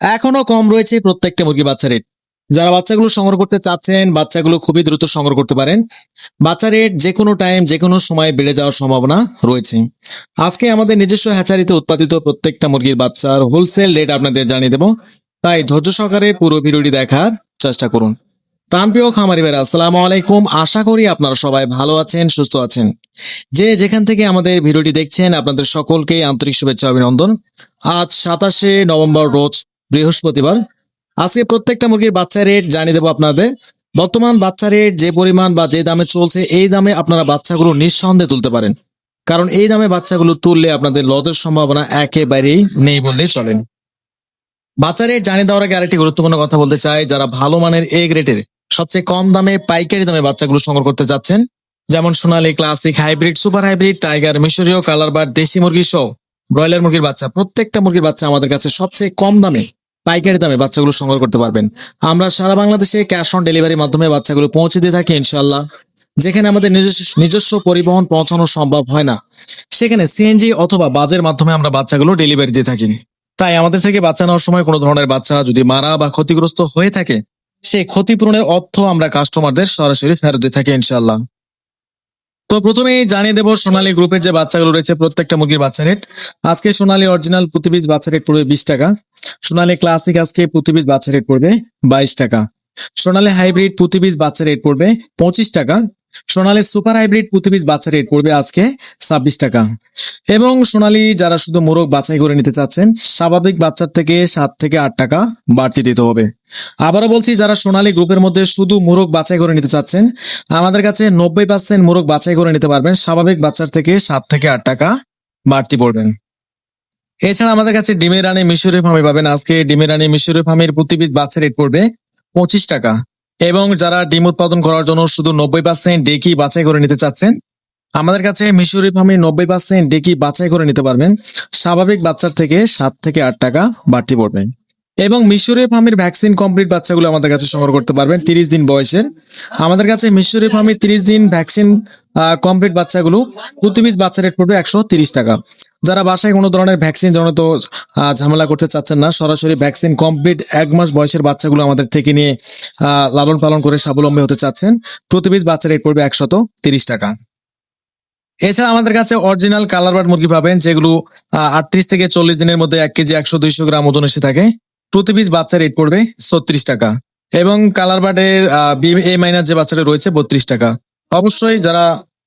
এখনও কম রয়েছে প্রত্যেকটা মুরগি বাচ্চা রেট যারা বাচ্চাগুলো সংগ্রহ করতে চাচ্ছেন, বাচ্চাগুলো খুবই দ্রুত সংগ্রহ করতে পারেন। বাচ্চা রেট যে কোনো টাইম যে কোনো সময় বেড়ে যাওয়ার সম্ভাবনা রয়েছে। আজকে আমাদের নিজস্ব হ্যাচারিতে উৎপাদিত প্রত্যেকটা মুরগির বাচ্চার হোলসেল রেট আপনাদের জানিয়ে দেব। তাই ধৈর্য সহকারে পুরো ভিডিওটি দেখার চেষ্টা করুন। প্রাণপ্রিয় খামারি ভাইরা, আসসালামু আলাইকুম। আশা করি আপনারা সবাই ভালো আছেন, সুস্থ আছেন। যে যেখান থেকে আমাদের ভিডিওটি দেখছেন, আপনাদের সকলকে আন্তরিক শুভেচ্ছা, অভিনন্দন। আজ সাতাশে নভেম্বর রোজ বৃহস্পতিবার। আজকে প্রত্যেকটা মুরগির বাচ্চা রেট জানিয়ে দেবো আপনাদের। বর্তমান বাচ্চা রেট যে পরিমাণ বা যে দামে চলছে, এই দামে আপনারা বাচ্চাগুলো নিঃসন্দেহে তুলতে পারেন। কারণ এই দামে বাচ্চাগুলো তুললে আপনাদের লসের সম্ভাবনা একেবারেই নেই বললেই চলেন বাচ্চা রেট জানিয়ে দেওয়ার আগে আরেকটি গুরুত্বপূর্ণ কথা বলতে চাই, যারা ভালো মানের এ গ্রেডের সবচেয়ে কম দামে পাইকারি দামে বাচ্চাগুলো সংগ্রহ করতে যাচ্ছেন, যেমন Sonali classic hybrid, super hybrid, tiger, মিশরীয়, কালার বার দেশি মুরগি সহ ব্রয়লার মুরগির বাচ্চা। প্রত্যেকটা মুরগির বাচ্চা আমাদের কাছে সবচেয়ে কম দামে পাইকারি দামে বাচ্চাগুলো সংগ্রহ করতে পারবেন। আমরা সারা বাংলাদেশে ক্যাশ অন ডেলিভারির মাধ্যমে বাচ্চাগুলো পৌঁছে দিয়ে থাকি ইনশাল্লাহ যেখানে আমাদের নিজস্ব নিজস্ব পরিবহন পৌঁছানো সম্ভব হয় না। সেখানে সিএনজি অথবা বাজের মাধ্যমে আমরা বাচ্চাগুলো ডেলিভারি দিয়ে থাকি। তাই আমাদের থেকে বাচ্চা নেওয়ার সময় কোনো ধরনের বাচ্চা যদি মারা বা ক্ষতিগ্রস্ত হয়ে থাকে, সেই ক্ষতিপূরণের অর্থ আমরা কাস্টমারদের সরাসরি ফেরত দিয়ে থাকি ইনশাল্লাহ তো প্রথমেই জানিয়ে দেবো সোনালী গ্রুপের যে বাচ্চাগুলো রয়েছে, প্রত্যেকটা মুরগির বাচ্চা রেট। আজকে সোনালী অরিজিনাল প্রতি পিস বাচ্চা রেট পড়বে বিশ টাকা। সোনালী ক্লাসিক আজকে প্রতি পিস বাচ্চা রেট পড়বে বাইশ টাকা। সোনালী হাইব্রিড প্রতি পিস বাচ্চা রেট পড়বে পঁচিশ টাকা। সোনালী সুপার হাইব্রিড প্রতি পিস বাচ্চা রেট পড়বে আজকে ছাব্বিশ টাকা। এবং সোনালী যারা শুধু মোরগ বাছাই করে নিতে চাচ্ছেন, স্বাভাবিক বাচ্চার থেকে সাত থেকে আট টাকা বাড়তি দিতে হবে। আবারও বলছি, যারা সোনালী গ্রুপের মধ্যে শুধু মোরগ বাছাই করে নিতে চাচ্ছেন, আমাদের কাছে নব্বই পার্সেন্ট মোরগ বাছাই করে নিতে পারবেন, স্বাভাবিক বাচ্চার থেকে সাত থেকে আট টাকা বাড়তি পড়বেন। এছাড়া আমাদের কাছে ডিমের রানী মিশরি ফার্মে পাবেন। আজকে ডিমের রানী মিশরি ফার্মের প্রতি বাচ্চা রেট পড়বে পঁচিশ টাকা। এবং যারা ডিম উৎপাদন করার জন্য শুধু নব্বই পার্সেন্ট ডেকি বাছাই করে নিতে চাচ্ছেন, আমাদের কাছে মিশরি ফার্মে নব্বই পার্সেন্ট ডেকি বাছাই করে নিতে পারবেন। স্বাভাবিক বাচ্চার থেকে সাত থেকে আট টাকা বাড়তি পড়বে। এবং মিশরি ফার্মের ভ্যাকসিন কমপ্লিট বাচ্চাগুলো আমাদের কাছে সংগ্রহ করতে পারবেন, তিরিশ দিন বয়সের। আমাদের কাছে মিশরি ফার্মের তিরিশ দিন ভ্যাকসিন কমপ্লিট বাচ্চাগুলো প্রতি পিস বাচ্চা রেট পড়বে একশো তিরিশ টাকা। যারা বাসায় কোনো ধরনের ভ্যাকসিন জনিত ঝামেলা করতে চাচ্ছেন না, সরাসরি ভ্যাকসিন কমপ্লিট এক মাস বয়সের বাচ্চাগুলো আমাদের থেকে নিয়ে লালন পালন করে স্বাবলম্বী হতে চাচ্ছেন প্রতি পিস বাচ্চা রেট পড়বে একশত তিরিশ টাকা। এছাড়া আমাদের কাছে অরিজিনাল কালার বার্ড মুরগি পাবেন, যেগুলো আটত্রিশ থেকে চল্লিশ দিনের মধ্যে এক কেজি একশো দুইশো গ্রাম ওজন এসে থাকে। প্রতি পিস বাচ্চা রেট পড়বে ছত্রিশ টাকা এবং কালার বাটের এ মাইনাস যে বাচ্চাটা রয়েছে বত্রিশ টাকা। অবশ্যই যারা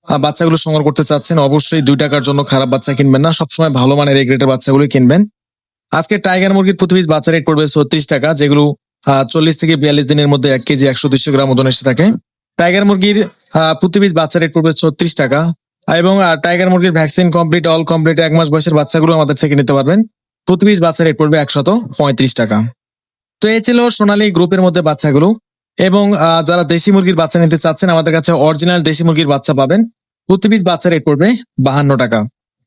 বাচ্চাগুলো সংগ্রহ করতে চাচ্ছেন, অবশ্যই দুই টাকার জন্য খারাপ বাচ্চা কিনবেন না, সবসময় ভালো মানের এই গ্রেটের বাচ্চাগুলো কিনবেন। আজকে টাইগার মুরগির প্রতি পিস বাচ্চা রেট পড়বে ছত্রিশ টাকা, যেগুলো চল্লিশ থেকে বিয়াল্লিশ দিনের মধ্যে এক কেজি একশো দুইশো গ্রাম ওজন এসে থাকে। টাইগার মুরগির প্রতি পিস বাচ্চা রেট পড়বে ছত্রিশ টাকা। এবং টাইগার মুরগির ভ্যাকসিন কমপ্লিট অল কমপ্লিট এক মাস বয়সের বাচ্চাগুলো আমাদের থেকে নিতে পারবেন। প্রতি পিস বাচ্চা রেট পড়বে একশত পঁয়ত্রিশ টাকা। তো এই ছিল সোনালী গ্রুপের মধ্যে বাচ্চাগুলো। এবং যারা দেশি মুরগির বাচ্চা নিতে চাচ্ছেন, আমাদের কাছে অরিজিনাল দেশি মুরগির বাচ্চা পাবেন। প্রতি পিস বাচ্চা রেট পড়বে বাহান্ন টাকা।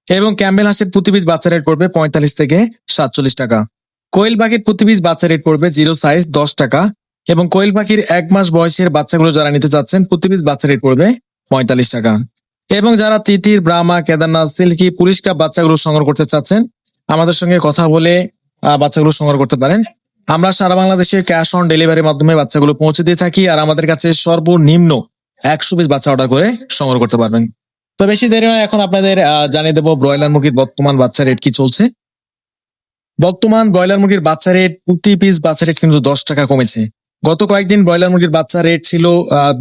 এবং ক্যাম্বেল হাঁসের প্রতি পিস বাচ্চা রেট পড়বে পঁয়তাল্লিশ থেকে সাতচল্লিশ টাকা। কোয়েল পাখির প্রতি পিস বাচ্চা রেট পড়বে জিরো সাইজ দশ টাকা। এবং কোয়েল পাখির এক মাস বয়সের বাচ্চাগুলো যারা নিতে চাচ্ছেন প্রতি পিস বাচ্চা রেট পড়বে পঁয়তাল্লিশ টাকা। এবং যারা তিতির, Brahma, Kedarnath, silkie, polish cap বাচ্চাগুলো সংগ্রহ করতে চাচ্ছেন আমাদের সঙ্গে কথা বলে বাচ্চাগুলো সংগ্রহ করতে পারেন। আমরা সারা বাংলাদেশে ক্যাশ অন ডেলিভারির মাধ্যমে বাচ্চাগুলো পৌঁছে দিয়ে থাকি আর আমাদের কাছে সর্বনিম্ন একশো পিস বাচ্চা অর্ডার করে সংগ্রহ করতে পারবেন। তো বেশি দেরি নয়, এখন আপনাদের জানিয়ে দেবো ব্রয়লার মুরগির বর্তমান বাচ্চা রেট কি চলছে। বর্তমান ব্রয়লার মুরগির বাচ্চা রেট প্রতি পিস বাচ্চা রেট কিন্তু দশ টাকা কমেছে। গত কয়েকদিন ব্রয়লার মুরগির বাচ্চা রেট ছিল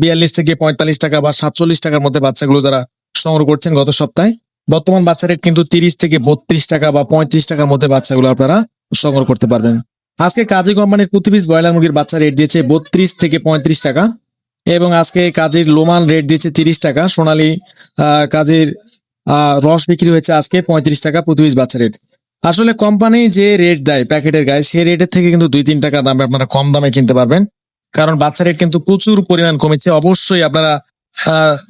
বিয়াল্লিশ থেকে পঁয়তাল্লিশ টাকা বা সাতচল্লিশ টাকার মধ্যে বাচ্চাগুলো যারা সংগ্রহ করছেন গত সপ্তাহে। বর্তমান বাচ্চা রেট কিন্তু তিরিশ থেকে বত্রিশ টাকা বা পঁয়ত্রিশ টাকার মধ্যে বাচ্চাগুলো আপনারা সংগ্রহ করতে পারবেন। আজকে কাজী কোম্পানির প্রতি ব্রয়লার মুরগির বাচ্চা রেট দিয়েছে বত্রিশ থেকে পঁয়ত্রিশ টাকা এবং আজকে কাজের লোমান রেট দিয়েছে তিরিশ টাকা। সোনালি কাজের রস বিক্রি হয়েছে আজকে পঁয়ত্রিশ টাকা প্রতি বাচ্চা রেট আসলে কোম্পানি যে রেট দেয় প্যাকেটের গায়ে, সেই রেটের থেকে কিন্তু দুই তিন টাকা দামে আপনারা কম দামে কিনতে পারবেন। কারণ বাচ্চা রেট কিন্তু প্রচুর পরিমাণ কমেছে। অবশ্যই আপনারা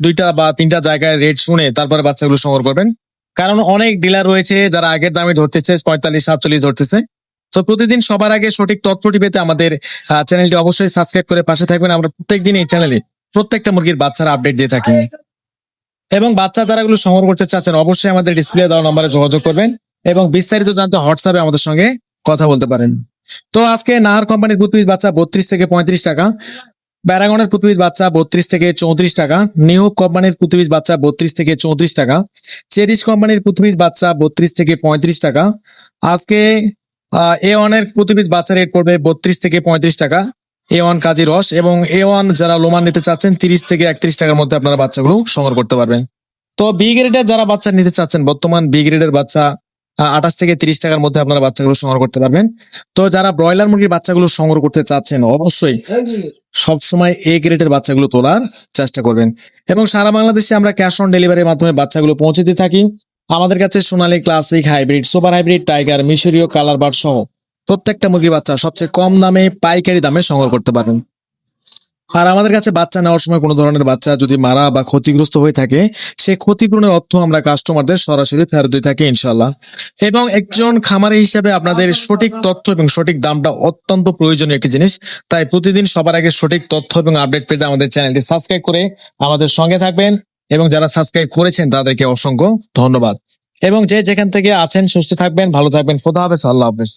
দুইটা বা তিনটা জায়গায় রেট শুনে তারপরে বাচ্চাগুলো সংগ্রহ করবেন। কারণ অনেক ডিলার রয়েছে যারা আগের দামে ধরতেছে, পঁয়তাল্লিশ, সাতচল্লিশ ধরতেছে। তো প্রতিদিন সবার আগে সঠিক তথ্যটি পেতে আমাদের চ্যানেলটি অবশ্যই সাবস্ক্রাইব করে পাশে থাকবেন। আমরা প্রত্যেকদিন এই চ্যানেলে প্রত্যেকটা মুরগির বাচ্চার আপডেট দিয়ে থাকি। এবং বাচ্চা যারাগুলো সংগ্রহ করতে চাচ্ছেন, অবশ্যই আমাদের ডিসপ্লে দেওয়া নম্বরে যোগাযোগ করবেন এবং বিস্তারিত জানতে হোয়াটসঅ্যাপে আমাদের সঙ্গে কথা বলতে পারেন। তো আজকে নাহার কোম্পানির প্রতি বাচ্চা বত্রিশ থেকে পঁয়ত্রিশ টাকা। প্যারাগনের প্রতি বাচ্চা বত্রিশ থেকে চৌত্রিশ টাকা, নিউ কোম্পানির প্রতি বাচ্চা বত্রিশ থেকে চৌত্রিশ টাকা, চেরিশ কোম্পানির পিস বাচ্চা বত্রিশ থেকে পঁয়ত্রিশ টাকা। আজকে এ ওয়ানের পিস বাচ্চা রেট পড়বে বত্রিশ থেকে পঁয়ত্রিশ টাকা। এ ওয়ান কাজী রস এবং এ ওয়ান যারা লোমান নিতে চাচ্ছেন, তিরিশ থেকে একত্রিশ টাকার মধ্যে আপনারা বাচ্চাগুলো সংগ্রহ করতে পারবেন। তো বি গ্রেডের যারা বাচ্চা নিতে চাচ্ছেন, বর্তমান বি গ্রেডের বাচ্চা আঠাশ থেকে তিরিশ টাকার মধ্যে আপনারা বাচ্চাগুলো সংগ্রহ করতে পারবেন। তো যারা ব্রয়লার মুরগির বাচ্চাগুলো সংগ্রহ করতে চাচ্ছেন, অবশ্যই সবসময় এ গ্রেডের বাচ্চাগুলো তোলার চেষ্টা করবেন। এবং সারা বাংলাদেশে আমরা ক্যাশ অন ডেলিভারির মাধ্যমে বাচ্চাগুলো পৌঁছে দিয়ে থাকি। আমাদের কাছে Sonali classic hybrid super hybrid tiger মিশরীয় কালার বার সহ প্রত্যেকটা মুরগির বাচ্চা সবচেয়ে কম দামে, পাইকারি দামে সংগ্রহ করতে পারবেন। আর আমাদের কাছে বাচ্চা নেওয়ার সময় কোনো ধরনের বাচ্চা যদি মারা বা ক্ষতিগ্রস্ত হয়ে থাকে সেই ক্ষতিপূরণের অর্থ আমরা কাস্টমারদের সরাসরি ফেরত দিয়ে থাকি ইনশাল্লাহ এবং একজন খামারি হিসেবে আপনাদের সঠিক তথ্য এবং সঠিক দামটা অত্যন্ত প্রয়োজনীয় একটি জিনিস। তাই প্রতিদিন সবার আগে সঠিক তথ্য এবং আপডেট পেতে আমাদের চ্যানেলটি সাবস্ক্রাইব করে আমাদের সঙ্গে থাকবেন এবং যারা সাবস্ক্রাইব করেছেন, তাদেরকে অসংখ্য ধন্যবাদ। এবং যে যেখান থেকে আছেন, সুস্থ থাকবেন, ভালো থাকবেন। খোদা হাফেজ, আল্লাহ হাফেজ।